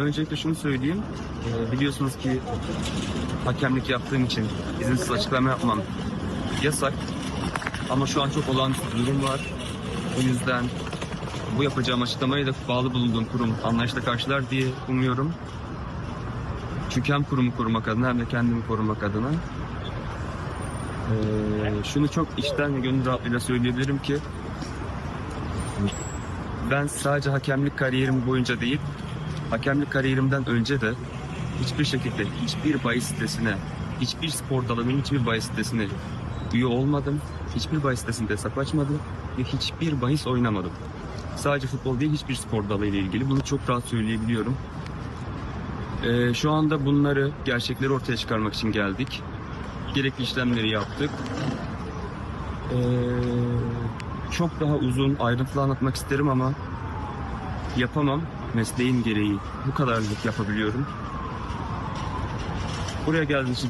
öncelikle şunu söyleyeyim. Ee, biliyorsunuz ki hakemlik yaptığım için izinsiz açıklama yapmam yasak. Ama şu an çok olağanüstü bir durum var. O yüzden bu yapacağım açıklamayı da bağlı bulunduğum kurum anlayışla karşılar diye umuyorum. Çünkü hem kurumu korumak adına hem de kendimi korumak adına. Ee, şunu çok içten ve gönül rahatlığıyla söyleyebilirim ki ben sadece hakemlik kariyerim boyunca değil, hakemlik kariyerimden önce de hiçbir şekilde hiçbir bahis sitesine, hiçbir spor dalının hiçbir bahis sitesine üye olmadım. Hiçbir bahis sitesinde hesap açmadım ve hiçbir bahis oynamadım. Sadece futbol değil hiçbir spor dalı ile ilgili bunu çok rahat söyleyebiliyorum. Ee, şu anda bunları, gerçekleri ortaya çıkarmak için geldik. Gerekli işlemleri yaptık. Ee, çok daha uzun, ayrıntılı anlatmak isterim ama yapamam. Mesleğim gereği bu kadarlık yapabiliyorum. Buraya geldiğiniz için